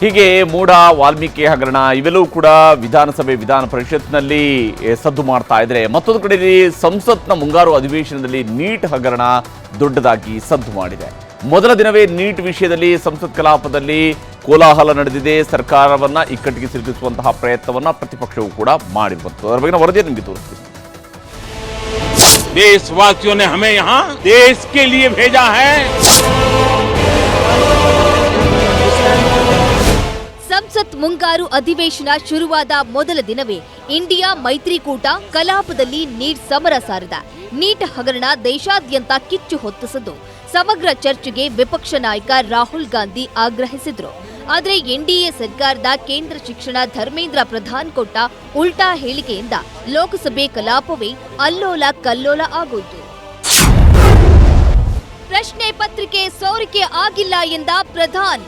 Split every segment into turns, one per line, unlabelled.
ಹೀಗೆ ಮೂಡ ವಾಲ್ಮೀಕಿ ಹಗರಣ ಇವೆಲ್ಲವೂ ಕೂಡ ವಿಧಾನಸಭೆ ವಿಧಾನ ಪರಿಷತ್ನಲ್ಲಿ ಎ, ಸದ್ದು ಮಾಡ್ತಾ ಇದ್ರೆ ಮತ್ತೊಂದು ಕಡೆಯಲ್ಲಿ ಸಂಸತ್ನ ಮುಂಗಾರು ಅಧಿವೇಶನದಲ್ಲಿ ನೀಟ್ ಹಗರಣ ದೊಡ್ಡದಾಗಿ ಸದ್ದು ಮಾಡಿದೆ ಮೊದಲ ದಿನವೇ ನೀಟ್ ವಿಷಯದಲ್ಲಿ ಸಂಸತ್ ಕಲಾಪದಲ್ಲಿ ಕೋಲಾಹಲ ನಡೆದಿದೆ ಸರ್ಕಾರವನ್ನ ಇಕ್ಕಟ್ಟಿಗೆ ಸಿಲುಕಿಸುವಂತಹ ಪ್ರಯತ್ನವನ್ನ ಪ್ರತಿಪಕ್ಷವು ಕೂಡ ಮಾಡಿರುವಂಥದ್ದು ಅದರ ಬಗ್ಗೆ ವರದಿಯನ್ನು ನಿಮಗೆ ತೋರಿಸ್ತೀನಿ
देशवासियों ने हमें यहाँ देश के लिए भेजा है
ಮುಂಗಾರು ಅಧಿವೇಶನ ಶುರುವಾದ ಮೊದಲ ದಿನವೇ ಇಂಡಿಯಾ ಮೈತ್ರಿಕೂಟ ಕಲಾಪದಲ್ಲಿ ನೀಟ್ ಸಮರ ಸಾರಿದ. ನೀಟ್ ಹಗರಣ ದೇಶಾದ್ಯಂತ ಕಿಚ್ಚು ಹೊತ್ತಿಸಿದ್ದು. ಸಮಗ್ರ ಚರ್ಚೆಗೆ ವಿಪಕ್ಷ ನಾಯಕ ರಾಹುಲ್ ಗಾಂಧಿ ಆಗ್ರಹಿಸಿದ್ರು. ಆದರೆ ಎನ್ಡಿಎ ಸರ್ಕಾರದ ಕೇಂದ್ರ ಶಿಕ್ಷಣ ಧರ್ಮೇಂದ್ರ ಪ್ರಧಾನ್ ಕೊಟ್ಟ ಉಲ್ಟಾ ಹೇಳಿಕೆಯಿಂದ ಲೋಕಸಭೆ ಕಲಾಪವೇ ಅಲ್ಲೋಲ ಕಲ್ಲೋಲ ಆಗೋಯ್ತು. ಪ್ರಶ್ನೆ ಪತ್ರಿಕೆ ಸೋರಿಕೆ ಆಗಿಲ್ಲ ಎಂದ ಪ್ರಧಾನ್.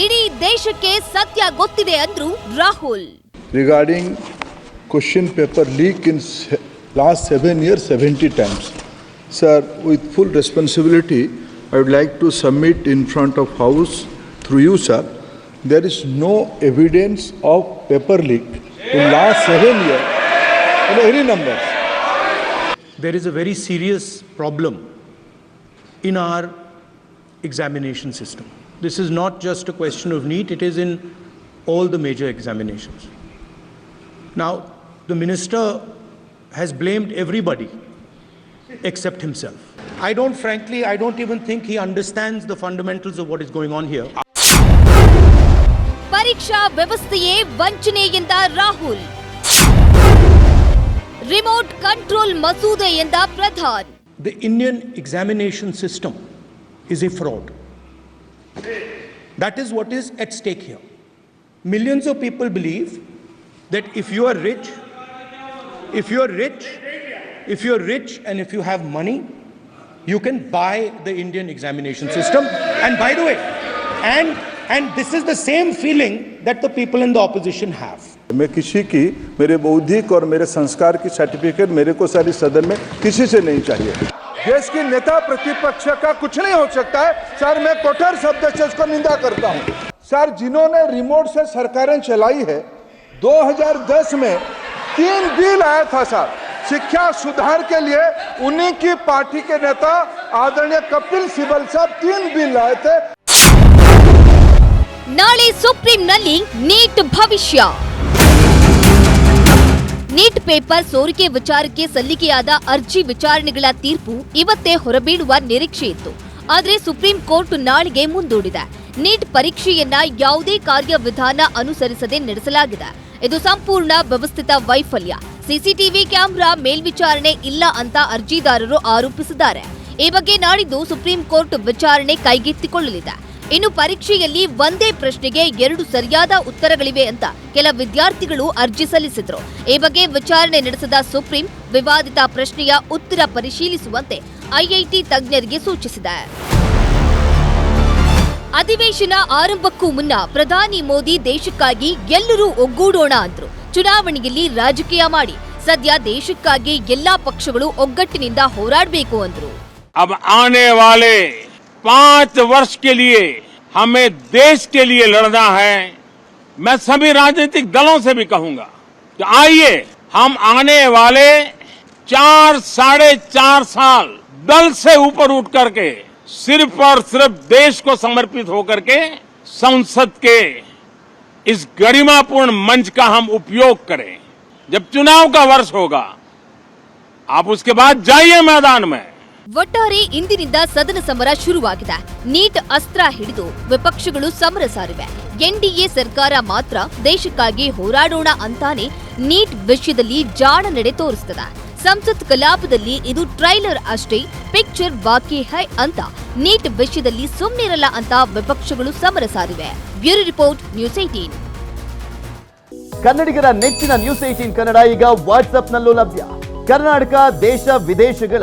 ಇಡೀ ದೇಶಕ್ಕೆ ಸತ್ಯ ಗೊತ್ತಿದೆ ಅಂದ್ರು Rahul.
Regarding question paper leak in last seven year seventy times sir with full responsibility I would like to submit in front of house through you sir there is no evidence of paper leak in last seven year any number
there is a very serious problem in our examination system This is not just a question of NEET, it is in all the major examinations. Now, the minister has blamed everybody except himself. I don't, frankly, I don't even think he understands the fundamentals of what is going on here.
ಪರೀಕ್ಷಾ ವ್ಯವಸ್ಥೆಯೇ ವಂಚನೆ ಎಂದ Rahul remote control ಮಸೂದೆ ಎಂದ Pradhan
The Indian examination system is a fraud. That is what is at stake here. Millions of people believe that if you are rich, if you are rich, if you are rich and if you have money, you can buy the Indian examination system. And by the way, and and this is the same feeling that the people in the opposition have.
मैं किसी की मेरे बौद्धिक और मेरे संस्कार की certificate मेरे को सारी सदन में किसी से नहीं चाहिए देश की नेता प्रतिपक्ष का कुछ नहीं हो सकता है। सर, मैं कठोर शब्द से उसको निंदा करता हूँ। सर, जिन्होंने रिमोट से सरकारें चलाई है 2010 में तीन बिल आया था, सर। शिक्षा सुधार के लिए उन्हीं की पार्टी के नेता आदरणीय कपिल सिबल साहब तीन बिल आए थे।
नाले सुप्रीम नली नीट भविष्य। ನೀಟ್ ಪೇಪರ್ ಸೋರಿಕೆ ವಿಚಾರಕ್ಕೆ ಸಲ್ಲಿಕೆಯಾದ ಅರ್ಜಿ ವಿಚಾರಣೆಗಳ ತೀರ್ಪು ಇವತ್ತೇ ಹೊರಬೀಳುವ ನಿರೀಕ್ಷೆ ಇತ್ತು. ಆದರೆ ಸುಪ್ರೀಂ ಕೋರ್ಟ್ ನಾಳೆಗೆ ಮುಂದೂಡಿದೆ. ನೀಟ್ ಪರೀಕ್ಷೆಯನ್ನ ಯಾವುದೇ ಕಾರ್ಯವಿಧಾನ ಅನುಸರಿಸದೆ ನಡೆಸಲಾಗಿದೆ. ಇದು ಸಂಪೂರ್ಣ ವ್ಯವಸ್ಥಿತ ವೈಫಲ್ಯ. ಸಿಸಿಟಿವಿ ಕ್ಯಾಮೆರಾ ಮೇಲ್ವಿಚಾರಣೆ ಇಲ್ಲ ಅಂತ ಅರ್ಜಿದಾರರು ಆರೋಪಿಸಿದ್ದಾರೆ. ಈ ಬಗ್ಗೆ ನಾಡಿದ್ದು ಸುಪ್ರೀಂ ಕೋರ್ಟ್ ವಿಚಾರಣೆ ಕೈಗೆತ್ತಿಕೊಳ್ಳಲಿದೆ. ಇನ್ನು ಪರೀಕ್ಷೆಯಲ್ಲಿ ಒಂದೇ ಪ್ರಶ್ನೆಗೆ ಎರಡು ಸರಿಯಾದ ಉತ್ತರಗಳಿವೆ ಅಂತ ಕೆಲ ವಿದ್ಯಾರ್ಥಿಗಳು ಅರ್ಜಿ ಸಲ್ಲಿಸಿದ್ರು. ಈ ಬಗ್ಗೆ ವಿಚಾರಣೆ ನಡೆಸಿದ ಸುಪ್ರೀಂ ವಿವಾದಿತ ಪ್ರಶ್ನೆಯ ಉತ್ತರ ಪರಿಶೀಲಿಸುವಂತೆ ಐಐಟಿ ತಜ್ಞರಿಗೆ ಸೂಚಿಸಿದೆ. ಅಧಿವೇಶನ ಆರಂಭಕ್ಕೂ ಮುನ್ನ ಪ್ರಧಾನಿ ಮೋದಿ ದೇಶಕ್ಕಾಗಿ ಎಲ್ಲರೂ ಒಗ್ಗೂಡೋಣ ಅಂದ್ರು. ಚುನಾವಣೆಯಲ್ಲಿ ರಾಜಕೀಯ ಮಾಡಿ, ಸದ್ಯ ದೇಶಕ್ಕಾಗಿ ಎಲ್ಲಾ ಪಕ್ಷಗಳು ಒಗ್ಗಟ್ಟಿನಿಂದ ಹೋರಾಡಬೇಕು ಅಂದ್ರು.
पाँच वर्ष के लिए हमें देश के लिए लड़ना है। मैं सभी राजनीतिक दलों से भी कहूँगा कि आइए, हम आने वाले चार, साढ़े चार साल दल से ऊपर उठ करके, सिर्फ़ और सिर्फ़ देश को समर्पित होकर के, संसद के इस गरिमापूर्ण मंच का हम उपयोग करें। जब चुनाव का वर्ष होगा, आप उसके बाद जाइए मैदान में।
ಒಟ್ಟಾರೆ ಇಂದಿನಿಂದ ಸದನ ಸಮರ ಶುರುವಾಗಿದೆ. ನೀಟ್ ಅಸ್ತ್ರ ಹಿಡಿದು ವಿಪಕ್ಷಗಳು ಸಮರ ಸಾರಿವೆ. ಎನ್ಡಿಎ ಸರ್ಕಾರ ಮಾತ್ರ ದೇಶಕ್ಕಾಗಿ ಹೋರಾಡೋಣ ಅಂತಾನೆ ನೀಟ್ ವಿಷಯದಲ್ಲಿ ಜಾಣ ನಡೆ ತೋರಿಸ್ತದೆ. ಸಂಸತ್ ಕಲಾಪದಲ್ಲಿ ಇದು ಟ್ರೈಲರ್ ಅಷ್ಟೇ, ಪಿಕ್ಚರ್ ಬಾಕಿ ಹೈ ಅಂತ ನೀಟ್ ವಿಷಯದಲ್ಲಿ ಸುಮ್ಮನಿರಲ್ಲ ಅಂತ ವಿಪಕ್ಷಗಳು ಸಮರ ಸಾರಿವೆ. ಬ್ಯೂರೋ ರಿಪೋರ್ಟ್, ನ್ಯೂಸ್ ಏಟೀನ್
ಕನ್ನಡಿಗರ ನೆಚ್ಚಿನ ನ್ಯೂಸ್ ಏಟೀನ್ ಕನ್ನಡ ಈಗ ವಾಟ್ಸ್ಆಪ್ನಲ್ಲೂ ಲಭ್ಯ. ಕರ್ನಾಟಕ, ದೇಶ, ವಿದೇಶಗಳ